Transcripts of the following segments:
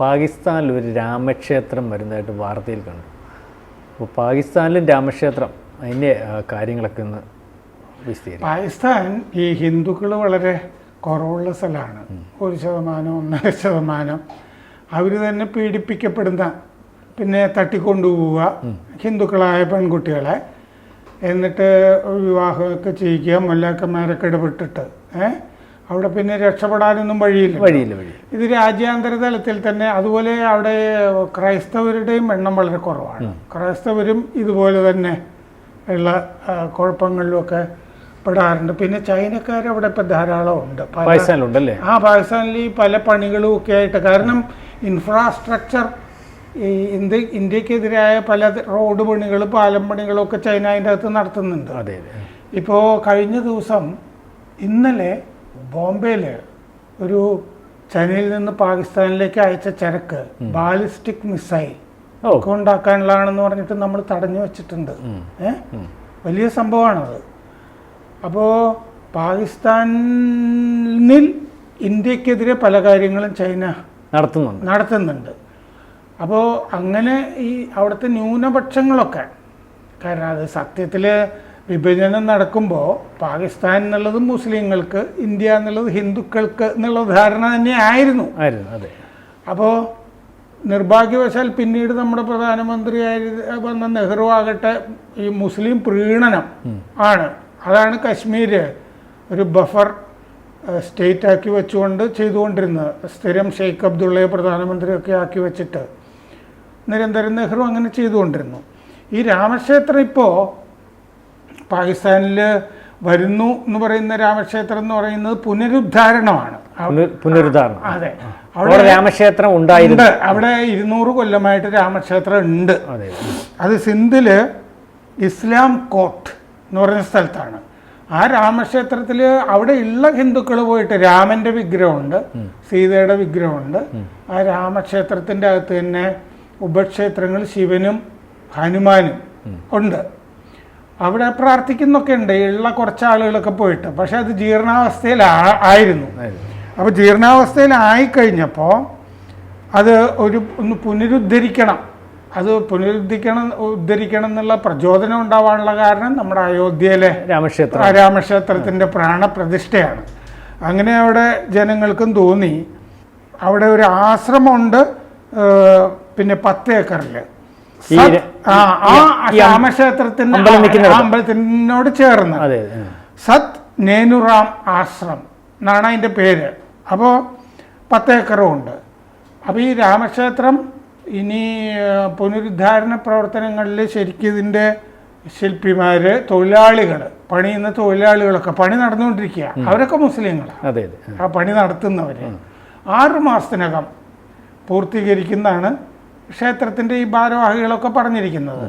പാകിസ്ഥാനിൽ ഒരു രാമക്ഷേത്രം വരുന്നതായിട്ട് വാർത്തയിൽ കണ്ടു. അപ്പോൾ പാകിസ്ഥാനിലും രാമക്ഷേത്രം അതിന്റെ കാര്യങ്ങളൊക്കെ ഒന്ന് വിശദീകരിക്കും പാകിസ്ഥാൻ ഈ ഹിന്ദുക്കൾ വളരെ കുറവുള്ള സ്ഥലമാണ്. ഒരു ശതമാനം ഒന്നര ശതമാനം. അവർ തന്നെ പീഡിപ്പിക്കപ്പെടുന്ന പിന്നെ തട്ടിക്കൊണ്ടുപോവുക ഹിന്ദുക്കളായ പെൺകുട്ടികളെ എന്നിട്ട് വിവാഹമൊക്കെ ചെയ്യിക്കുക മുല്ലാക്കന്മാരൊക്കെ ഇടപെട്ടിട്ട് ഏഹ് അവിടെ പിന്നെ രക്ഷപ്പെടാനൊന്നും വഴിയില്ല. വഴിയില്ല വഴി ഇത് രാജ്യാന്തര തലത്തിൽ തന്നെ അതുപോലെ അവിടെ ക്രൈസ്തവരുടെയും എണ്ണം വളരെ കുറവാണ്. ക്രൈസ്തവരും ഇതുപോലെ തന്നെ ഉള്ള കുഴപ്പങ്ങളിലൊക്കെ പെടാറുണ്ട്. പിന്നെ ചൈനക്കാർ അവിടെ ഇപ്പം ധാരാളം ഉണ്ട്. പാകിസ്ഥാനിലുണ്ടല്ലേ? ആ പാകിസ്ഥാനിൽ ഈ പല പണികളും ഒക്കെ ആയിട്ട് കാരണം ഇൻഫ്രാസ്ട്രക്ചർ ഈ ഇന്ത്യ ഇന്ത്യക്കെതിരായ പല റോഡ് പണികൾ പാലം പണികളും ഒക്കെ ചൈന അതിന്റെ അകത്ത് നടത്തുന്നുണ്ട്. അതെ ഇപ്പോൾ കഴിഞ്ഞ ദിവസം ഇന്നലെ ബോംബെയിൽ ഒരു ചൈനയിൽ നിന്ന് പാകിസ്ഥാനിലേക്ക് അയച്ച ചരക്ക് ബാലിസ്റ്റിക് മിസൈൽ ഉണ്ടാക്കാനുള്ളതാണെന്ന് പറഞ്ഞിട്ട് നമ്മൾ തടഞ്ഞു വെച്ചിട്ടുണ്ട്. ഏ? വലിയ സംഭവമാണത്. അപ്പോൾ പാകിസ്ഥാനിൽ ഇന്ത്യക്കെതിരെ പല കാര്യങ്ങളും ചൈന നടത്തുന്നുണ്ട്. നടത്തുന്നുണ്ട്. അപ്പോൾ അങ്ങനെ ഈ അവിടുത്തെ ന്യൂനപക്ഷങ്ങളൊക്കെ കാരണം അത് സത്യത്തിൽ വിഭജനം നടക്കുമ്പോൾ പാകിസ്ഥാൻ എന്നുള്ളത് മുസ്ലിങ്ങൾക്ക് ഇന്ത്യ എന്നുള്ളത് ഹിന്ദുക്കൾക്ക് എന്നുള്ള ധാരണ തന്നെ ആയിരുന്നു. അതെ. അപ്പോൾ നിർഭാഗ്യവശാൽ പിന്നീട് നമ്മുടെ പ്രധാനമന്ത്രിയായി വന്ന നെഹ്റു ആകട്ടെ ഈ മുസ്ലിം പ്രീണനം ആണ്. അതാണ് കശ്മീർ ഒരു ബഫർ സ്റ്റേറ്റ് ആക്കി വെച്ചുകൊണ്ട് ചെയ്തുകൊണ്ടിരുന്നത്. സ്ഥിരം ഷെയ്ഖ് അബ്ദുള്ളയെ പ്രധാനമന്ത്രിയൊക്കെ ആക്കി വെച്ചിട്ട് നിരന്തരം നെഹ്റു അങ്ങനെ ചെയ്തുകൊണ്ടിരുന്നു. ഈ രാമക്ഷേത്രം ഇപ്പോൾ പാകിസ്ഥാനിൽ വരുന്നു എന്ന് പറയുന്ന രാമക്ഷേത്രം എന്ന് പറയുന്നത് പുനരുദ്ധാരണമാണ്. പുനരുദ്ധാരണം. അതെ. അവിടെ രാമക്ഷേത്രം ഉണ്ടായിരുന്നു. അവിടെ ഇരുന്നൂറ് കൊല്ലമായിട്ട് രാമക്ഷേത്രം ഉണ്ട്. അതെ. അത് സിന്ധിൽ ഇസ്ലാം കോട്ട് എന്ന് പറയുന്ന സ്ഥലത്താണ്. ആ രാമക്ഷേത്രത്തിൽ അവിടെ ഉള്ള ഹിന്ദുക്കൾ പോയിട്ട് രാമന്റെ വിഗ്രഹമുണ്ട് സീതയുടെ വിഗ്രഹമുണ്ട്. ആ രാമക്ഷേത്രത്തിന്റെ അകത്ത് തന്നെ ഉപക്ഷേത്രങ്ങൾ ശിവനും ഹനുമാനും ഉണ്ട്. അവിടെ പ്രാർത്ഥിക്കുന്നൊക്കെ ഉണ്ട്. ഉള്ള കുറച്ച് ആളുകളൊക്കെ പോയിട്ട്. പക്ഷെ അത് ജീർണാവസ്ഥയിൽ ആയിരുന്നു. അപ്പോൾ ജീർണാവസ്ഥയിലായി കഴിഞ്ഞപ്പോൾ അത് ഒരു ഒന്ന് പുനരുദ്ധരിക്കണം. അത് പുനരുദ്ധരിക്കണം ഉദ്ധരിക്കണം എന്നുള്ള പ്രചോദനം ഉണ്ടാവാനുള്ള കാരണം നമ്മുടെ അയോധ്യയിലെ രാമക്ഷേത്ര. രാമക്ഷേത്രത്തിന്റെ പ്രാണപ്രതിഷ്ഠയാണ്. അങ്ങനെ അവിടെ ജനങ്ങൾക്കും തോന്നി. അവിടെ ഒരു ആശ്രമമുണ്ട് പിന്നെ പത്ത് ഏക്കറിൽ ഈ ആ ആ ഈ അം- രാമക്ഷേത്രത്തിന് അമ്പലം നിൽക്കുന്നിടത്ത്. ആ അമ്പലത്തിനോട് ചേർന്ന് സത് നേനുറാം ആശ്രം എന്നാണ് അതിന്റെ പേര്. അപ്പോൾ പത്തേക്കറും ഉണ്ട്. അപ്പോൾ ഈ രാമക്ഷേത്രം ഇനി പുനരുദ്ധാരണ പ്രവർത്തനങ്ങളിൽ ശരിക്കും ഇതിന്റെ ശില്പിമാർ തൊഴിലാളികൾ പണിയുന്ന തൊഴിലാളികളൊക്കെ പണി നടന്നുകൊണ്ടിരിക്കുക. അവരൊക്കെ മുസ്ലിങ്ങളാണ് ആ പണി നടത്തുന്നവർ ആറ് മാസത്തിനകം പൂർത്തീകരിക്കുന്നതാണ് ക്ഷേത്രത്തിന്റെ ഈ ഭാരവാഹികളൊക്കെ പറഞ്ഞിരിക്കുന്നത്.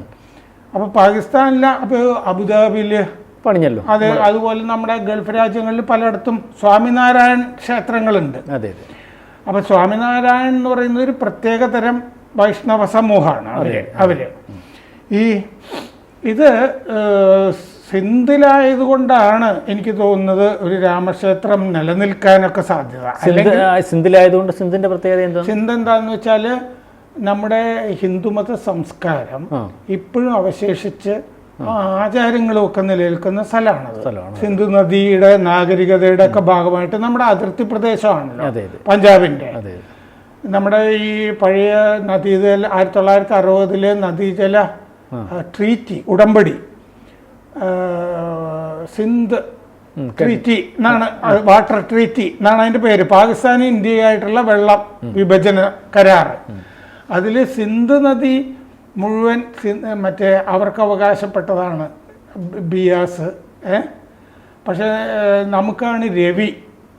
അപ്പോൾ പാകിസ്ഥാനിലെ അപ്പോൾ അബുദാബിയിൽ പണിഞ്ഞല്ലോ. അതെ അതുപോലെ നമ്മുടെ ഗൾഫ് രാജ്യങ്ങളിൽ പലയിടത്തും സ്വാമിനാരായൺ ക്ഷേത്രങ്ങളുണ്ട്. അതെ അതെ അപ്പോൾ സ്വാമിനാരായൺ എന്ന് പറയുന്നത് ഒരു പ്രത്യേക തരം വൈഷ്ണവ സമൂഹമാണ് അവർ അവർ. ഈ ഇത് സിന്ധിലായത് സിന്ധിലായതുകൊണ്ടാണ് എനിക്ക് തോന്നുന്നത് ഒരു രാമക്ഷേത്രം നിലനിൽക്കാനൊക്കെ സാധ്യത. സിന്ധിലായതുകൊണ്ട് സിന്ധിന്റെ പ്രത്യേകത എന്താ സിന്ധ് എന്താന്ന് വെച്ചാൽ നമ്മുടെ ഹിന്ദുമത സംസ്കാരം ഇപ്പോഴും അവശേഷിച്ച് ആചാരങ്ങളും ഒക്കെ നിലനിൽക്കുന്ന സ്ഥലമാണ്. സിന്ധു നദിയുടെ നാഗരികതയുടെ ഒക്കെ ഭാഗമായിട്ട് നമ്മുടെ അതിർത്തി പ്രദേശമാണല്ലോ. പഞ്ചാബിന്റെ. നമ്മുടെ ഈ പഴയ നദീജല ആയിരത്തി തൊള്ളായിരത്തി അറുപതിലെ നദീജല ട്രീറ്റി ഉടമ്പടി സിന്ധ് ട്രീറ്റി എന്നാണ് വാട്ടർ ട്രീറ്റി എന്നാണ് അതിന്റെ പേര്. പാകിസ്ഥാനും ഇന്ത്യയായിട്ടുള്ള വെള്ളം വിഭജന കരാറ്. അതിൽ സിന്ധ് നദി മുഴുവൻ മറ്റേ അവർക്ക് അവകാശപ്പെട്ടതാണ് ബിയാസ് ഏ? പക്ഷേ നമുക്കാണ് രവി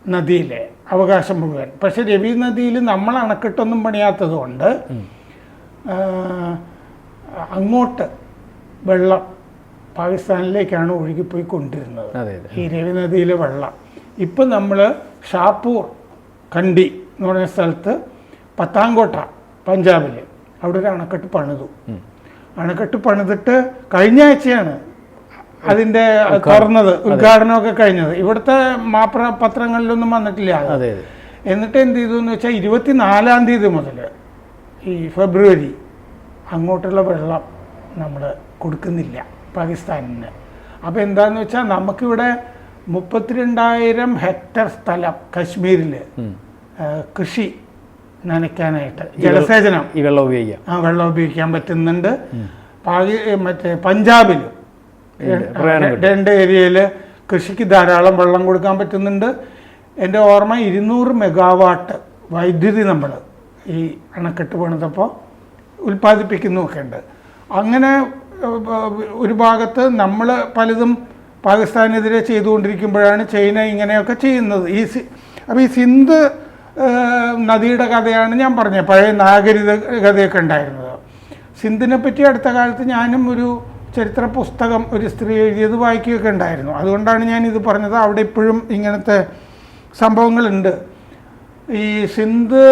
നദിയിലെ അവകാശം മുഴുവൻ. പക്ഷെ രവി നദിയിൽ നമ്മൾ അണക്കെട്ടൊന്നും പണിയാത്തത് കൊണ്ട് അങ്ങോട്ട് വെള്ളം പാകിസ്ഥാനിലേക്കാണ് ഒഴുകിപ്പോയി കൊണ്ടിരുന്നത്. ഈ രവി നദിയിലെ വെള്ളം. ഇപ്പം നമ്മൾ ഷാപ്പൂർ കണ്ടി എന്ന് പറഞ്ഞ സ്ഥലത്ത് പത്താംകോട്ട പഞ്ചാബിൽ അവിടെ ഒരു അണക്കെട്ട് പണിതു. അണക്കെട്ട് പണിതിട്ട് കഴിഞ്ഞ ആഴ്ചയാണ് അതിന്റെ തുറന്നത് ഉദ്ഘാടനമൊക്കെ കഴിഞ്ഞത്. ഇവിടുത്തെ മാപ്ര പത്രങ്ങളിലൊന്നും വന്നിട്ടില്ല. എന്നിട്ട് എന്ത് ചെയ്തു എന്ന് വെച്ചാൽ ഇരുപത്തിനാലാം തീയതി മുതൽ ഈ ഫെബ്രുവരി അങ്ങോട്ടുള്ള വെള്ളം നമ്മൾ കൊടുക്കുന്നില്ല പാകിസ്ഥാനിന്. അപ്പോൾ എന്താന്ന് വെച്ചാൽ നമുക്കിവിടെ മുപ്പത്തിരണ്ടായിരം ഹെക്ടർ സ്ഥലം കശ്മീരിൽ കൃഷി നനയ്ക്കാനായിട്ട്. ജലസേചനം. ഈ വെള്ളം ഉപയോഗിക്കാം. ആ വെള്ളം ഉപയോഗിക്കാൻ പറ്റുന്നുണ്ട്. മറ്റേ പഞ്ചാബിൽ രണ്ട് ഏരിയയിൽ കൃഷിക്ക് ധാരാളം വെള്ളം കൊടുക്കാൻ പറ്റുന്നുണ്ട്. എന്റെ ഓർമ്മ ഇരുന്നൂറ് മെഗാവാട്ട് വൈദ്യുതി നമ്മൾ ഈ അണക്കെട്ട് പണിതപ്പോൾ ഉൽപ്പാദിപ്പിക്കുന്നൊക്കെ ഉണ്ട്. അങ്ങനെ ഒരു ഭാഗത്ത് നമ്മൾ പലതും പാകിസ്ഥാനെതിരെ ചെയ്തുകൊണ്ടിരിക്കുമ്പോഴാണ് ചൈന ഇങ്ങനെയൊക്കെ ചെയ്യുന്നത്. ഈ അപ്പോൾ ഈ സിന്ധ് നദിയുടെ കഥയാണ് ഞാൻ പറഞ്ഞത്. പഴയ നാഗരികതയൊക്കെ ഉണ്ടായിരുന്നത്. സിന്ധിനെ പറ്റി അടുത്ത കാലത്ത് ഞാനും ഒരു ചരിത്ര പുസ്തകം ഒരു സ്ത്രീ എഴുതിയത് വായിക്കുകയൊക്കെ ഉണ്ടായിരുന്നു. അതുകൊണ്ടാണ് ഞാൻ ഇത് പറഞ്ഞത്. അവിടെ ഇപ്പോഴും ഇങ്ങനത്തെ സംഭവങ്ങളുണ്ട്. ഈ സിന്ധ്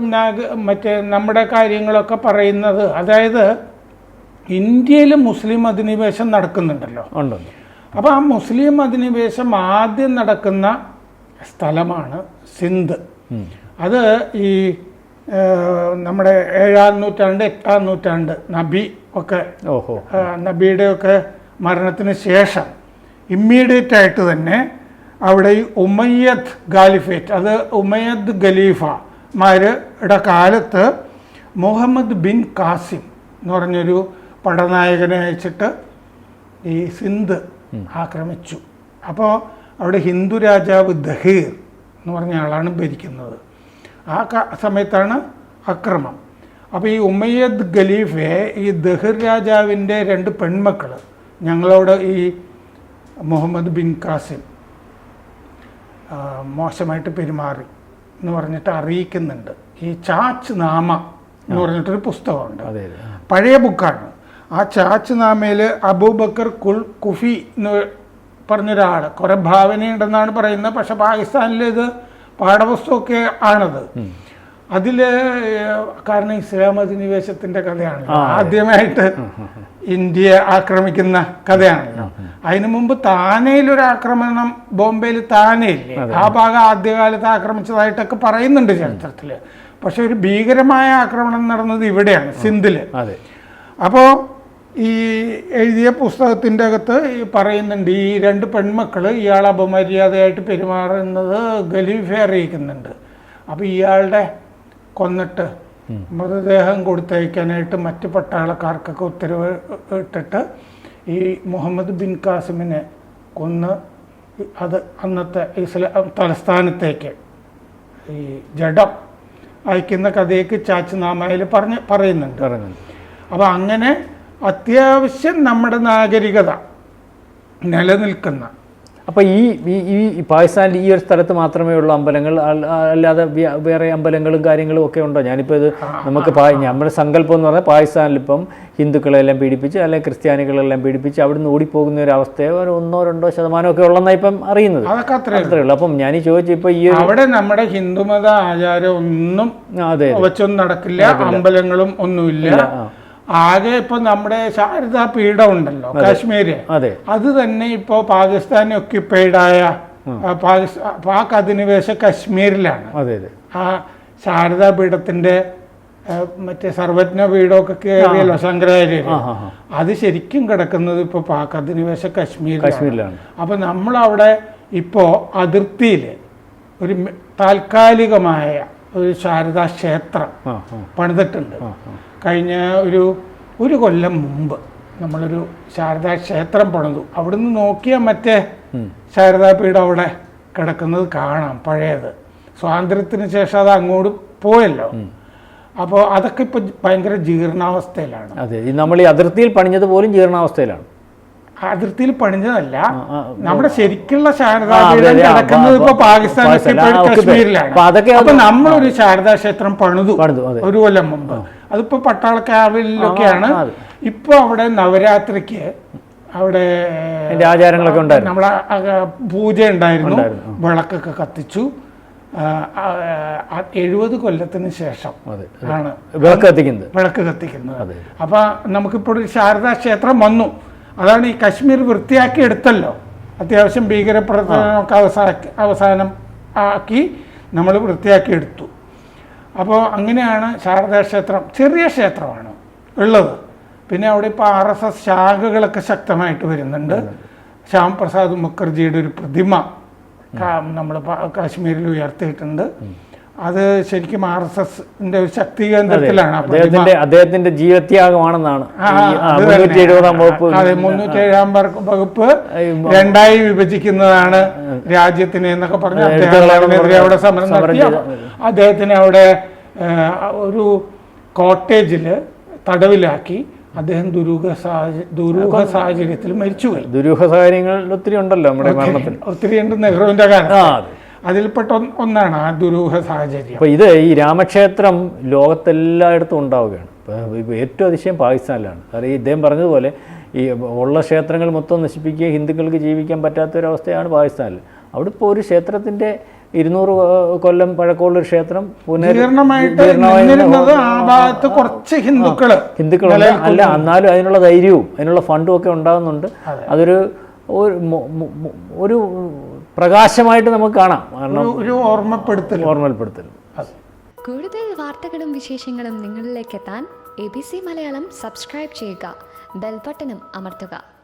നാഗ മറ്റേ നമ്മുടെ കാര്യങ്ങളൊക്കെ പറയുന്നത് അതായത് ഇന്ത്യയിൽ മുസ്ലിം അധിനിവേശം നടക്കുന്നുണ്ടല്ലോ. അപ്പോൾ ആ മുസ്ലിം അധിനിവേശം ആദ്യം നടക്കുന്ന സ്ഥലമാണ് സിന്ധ്. അത് ഈ നമ്മുടെ ഏഴാം നൂറ്റാണ്ട് എട്ടാം നൂറ്റാണ്ട് നബി ഒക്കെ ഓഹോ. നബിയുടെ ഒക്കെ മരണത്തിന് ശേഷം ഇമ്മീഡിയറ്റ് ആയിട്ട് തന്നെ അവിടെ ഈ ഉമയ്യദ് ഗാലിഫേറ്റ് അത് ഉമയ്യദ് ഖലീഫമാരുടെ കാലത്ത് മുഹമ്മദ് ബിൻ കാസിം എന്ന് പറഞ്ഞൊരു പടനായകനെ അയച്ചിട്ട് ഈ സിന്ധ് ആക്രമിച്ചു. അപ്പോൾ അവിടെ ഹിന്ദു രാജാവ് ദഹീർ എന്ന് പറഞ്ഞ ആളാണ് ഭരിക്കുന്നത്. ആ സമയത്താണ് അക്രമം. അപ്പോൾ ഈ ഉമയ്യദ് ഖലീഫെ ഈ ദഹിർ രാജാവിന്റെ രണ്ട് പെൺമക്കൾ ഞങ്ങളോട് ഈ മുഹമ്മദ് ബിൻ കാസിം മോശമായിട്ട് പെരുമാറി എന്ന് പറഞ്ഞിട്ട് അറിയിക്കുന്നുണ്ട്. ഈ ചാച്ച് നാമ എന്ന് പറഞ്ഞിട്ടൊരു പുസ്തകമുണ്ട്. പഴയ ബുക്കാണ്. ആ ചാച്ച് നാമയിൽ അബൂബക്കർ കുൽ കുഫി എന്ന് പറഞ്ഞൊരാൾ കുറെ ഭാവനയുണ്ടെന്നാണ് പറയുന്നത്. പക്ഷെ പാകിസ്ഥാനിലെ ഇത് പാഠപുസ്തകമൊക്കെ ആണത്. അതിൽ കാരണം ഇസ്ലാം അധിനിവേശത്തിന്റെ കഥയാണ്. ആദ്യമായിട്ട് ഇന്ത്യയെ ആക്രമിക്കുന്ന കഥയാണല്ലോ അതിനു മുമ്പ് താനെയിലൊരു ആക്രമണം ബോംബെയിൽ താനയില്ലേ ആ ഭാഗം ആദ്യകാലത്ത് ആക്രമിച്ചതായിട്ടൊക്കെ പറയുന്നുണ്ട് ചരിത്രത്തിൽ പക്ഷെ ഒരു ഭീകരമായ ആക്രമണം നടന്നത് ഇവിടെയാണ് സിന്ധിൽ. അപ്പോ അപ്പോൾ ഈ എഴുതിയ പുസ്തകത്തിന്റെ അകത്ത് പറയുന്നുണ്ട് ഈ രണ്ട് പെൺമക്കൾ ഇയാൾ അപമര്യാദയായിട്ട് പെരുമാറുന്നത് ഗലീഫെ അറിയിക്കുന്നുണ്ട്. അപ്പോൾ ഇയാളുടെ കൊന്നിട്ട് മൃതദേഹം കൊടുത്തയക്കാനായിട്ട് മറ്റ് പട്ടാളക്കാർക്കൊക്കെ ഉത്തരവ് ഇട്ടിട്ട് ഈ മുഹമ്മദ് ബിൻ കാസിമിനെ കൊന്ന് അത് അന്നത്തെ ഇസ്ലാം തലസ്ഥാനത്തേക്ക് ഈ ജഡം അയക്കുന്ന കഥയൊക്കെ ചാച്ചുനാമയിൽ പറഞ്ഞ് പറയുന്നുണ്ട്. പറയുന്നുണ്ട്. അപ്പോൾ അങ്ങനെ അത്യാവശ്യം നമ്മുടെ നാഗരികത നിലനിൽക്കുന്ന. അപ്പോൾ ഈ ഈ- പാകിസ്ഥാനിൽ ഈ ഒരു സ്ഥലത്ത് മാത്രമേ ഉള്ളൂ അമ്പലങ്ങൾ അല്ലാതെ വേറെ അമ്പലങ്ങളും കാര്യങ്ങളും ഒക്കെ ഉണ്ടോ? ഞാനിപ്പോൾ ഇത് നമുക്ക് നമ്മുടെ സങ്കല്പം എന്ന് പറഞ്ഞാൽ പാകിസ്ഥാനിൽ ഇപ്പം ഹിന്ദുക്കളെല്ലാം പീഡിപ്പിച്ച് അല്ലെങ്കിൽ ക്രിസ്ത്യാനികളെല്ലാം പീഡിപ്പിച്ച് അവിടുന്ന് ഓടിപ്പോകുന്ന ഒരു അവസ്ഥയെ ഒരു ഒന്നോ രണ്ടോ ശതമാനം ഒക്കെ ഉള്ളെന്നാണ് ഇപ്പം അറിയുന്നത്. അത്രേ ഉള്ളൂ. അപ്പം ഞാൻ ഈ ചോദിച്ചു ഇപ്പോൾ ഈ അവിടെ നമ്മുടെ ഹിന്ദുമത ആചാരം ഒന്നും വെച്ചൊന്നും നടക്കില്ല. അമ്പലങ്ങളും ഒന്നുമില്ല. ആകെ ഇപ്പൊ നമ്മുടെ ശാരദാ പീഠം ഉണ്ടല്ലോ കാശ്മീര്. അതെ. തന്നെ ഇപ്പോ പാകിസ്ഥാൻ ഒക്യുപ്പൈഡായ ആയ പാക് അധിനിവേശ കശ്മീരിലാണ്. ആ ശാരദാ പീഠത്തിന്റെ മറ്റേ സർവജ്ഞ പീഠമൊക്കെ കയറിയല്ലോ ശങ്കരാചാര്യ. അത് ശരിക്കും കിടക്കുന്നത് ഇപ്പൊ പാക് അധിനിവേശ കശ്മീരിലാണ്. അപ്പൊ അപ്പോൾ നമ്മളവിടെ ഇപ്പോ അതിർത്തിയിൽ ഒരു താൽക്കാലികമായ ഒരു ശാരദാ ക്ഷേത്രം പണിതിട്ടുണ്ട്. കഴിഞ്ഞ ഒരു ഒരു കൊല്ലം മുമ്പ് നമ്മളൊരു ശാരദാ ക്ഷേത്രം പണിതു. അവിടുന്ന് നോക്കിയാൽ മറ്റേ ശാരദാപീഠം അവിടെ കിടക്കുന്നത് കാണാം പഴയത്. സ്വാതന്ത്ര്യത്തിന് ശേഷം അത് അങ്ങോട്ട് പോയല്ലോ. അപ്പോൾ അതൊക്കെ ഇപ്പൊ ഭയങ്കര ജീർണാവസ്ഥയിലാണ്. അതെ നമ്മൾ ഈ അതിർത്തിയിൽ പണിഞ്ഞത് പോലും ജീർണാവസ്ഥയിലാണ്. അതിർത്തിയിൽ പണിഞ്ഞതല്ല. നമ്മുടെ ശരിക്കുള്ള ശാരദാപീഠം കിടക്കുന്നത് ഇപ്പൊ പാകിസ്ഥാനിലാണ് അപ്പൊ നമ്മളൊരു ശാരദാ ക്ഷേത്രം പണിതു, ഒരു കൊല്ലം മുമ്പ്. അതിപ്പോ പട്ടാളക്കാവിലൊക്കെയാണ് ഇപ്പോൾ അവിടെ നവരാത്രിക്ക് അവിടെ ആചാരങ്ങളൊക്കെ ഉണ്ടായിരുന്നു. നമ്മളെ പൂജ ഉണ്ടായിരുന്നു. വിളക്കൊക്കെ കത്തിച്ചു. എഴുപത് കൊല്ലത്തിന് ശേഷം ആണ് വിളക്ക് കത്തിക്കുന്നത്. വിളക്ക് കത്തിക്കുന്നത്. അപ്പൊ നമുക്കിപ്പോൾ ഒരു ശാരദാ ക്ഷേത്രം വന്നു. അതാണ് ഈ കശ്മീർ വൃത്തിയാക്കി എടുത്തല്ലോ. അത്യാവശ്യം ഭീകരപ്രവർത്തനമൊക്കെ അവസാന അവസാനം ആക്കി നമ്മൾ വൃത്തിയാക്കി എടുത്തു. അപ്പോൾ അങ്ങനെയാണ് ക്ഷേത്രം ചെറിയ ക്ഷേത്രമാണ് ഉള്ളത്. പിന്നെ അവിടെ ഇപ്പോൾ ആർ എസ് എസ് ശാഖകളൊക്കെ ശക്തമായിട്ട് വരുന്നുണ്ട്. ശ്യാം പ്രസാദ് മുഖർജിയുടെ ഒരു പ്രതിമ നമ്മൾ കാശ്മീരിൽ ഉയർത്തിയിട്ടുണ്ട്. അത് ശരിക്കും ആർ എസ് എസിന്റെ ഒരു ശക്തി കേന്ദ്രത്തിലാണ്. അദ്ദേഹത്തിന്റെ അദ്ദേഹത്തിന്റെ ജീവത്യാഗമാണെന്നാണ് മുന്നൂറ്റി. എഴുപതാം വകുപ്പ് അതെ മുന്നൂറ്റി ഏഴാം വകുപ്പ് രണ്ടായി വിഭജിക്കുന്നതാണ് രാജ്യത്തിന് എന്നൊക്കെ പറഞ്ഞ അവിടെ സമരം നടത്തി അദ്ദേഹത്തിന് അവിടെ ഒരു കോട്ടേജിൽ തടവിലാക്കി. അദ്ദേഹം ദുരൂഹ ദുരൂഹ സാഹചര്യത്തിൽ മരിച്ചുപോയി. ദുരൂഹ സാഹചര്യങ്ങൾ ഒത്തിരി ഉണ്ടല്ലോ നമ്മുടെ മരണത്തിൽ ഒത്തിരി ഉണ്ട് നെഹ്റുവിന്റെ അതെ. അതിൽപ്പെട്ട ഒന്ന് ഒന്നാണ് ആ ദുരൂഹ സാഹചര്യം അപ്പോൾ ഇത് ഈ രാമക്ഷേത്രം ലോകത്തെല്ലായിടത്തും ഉണ്ടാവുകയാണ് ഇപ്പോൾ ഏറ്റവും അതിശയം പാകിസ്ഥാനിലാണ് കാരണം ഈ ഇദ്ദേഹം പറഞ്ഞതുപോലെ ഈ ഉള്ള ക്ഷേത്രങ്ങൾ മൊത്തം നശിപ്പിക്കുക ഹിന്ദുക്കൾക്ക് ജീവിക്കാൻ പറ്റാത്ത പറ്റാത്തൊരവസ്ഥയാണ് പാകിസ്ഥാനിൽ അവിടെ ഇപ്പോൾ ഒരു ക്ഷേത്രത്തിന്റെ ഇരുന്നൂറ് കൊല്ലം പഴക്കമുള്ള ഒരു ക്ഷേത്രം ഭാഗത്ത് കുറച്ച് ഹിന്ദുക്കൾ ഹിന്ദുക്കൾ അല്ല എന്നാലും അതിനുള്ള ധൈര്യവും അതിനുള്ള ഫണ്ടും ഒക്കെ ഉണ്ടാകുന്നുണ്ട് അതൊരു ഒരു പ്രകാശമായിട്ട് നമുക്ക് കാണാം. കാരണം ഒരു- ഒരു ഓർമ്മപ്പെടുത്തൽ. ഓർമ്മപ്പെടുത്തൽ കൂടുതൽ വാർത്തകളും വിശേഷങ്ങളും നിങ്ങളിലേക്ക് എത്താൻ A B C Malayalam subscribe ചെയ്യുക. ബെൽബട്ടനും അമർത്തുക.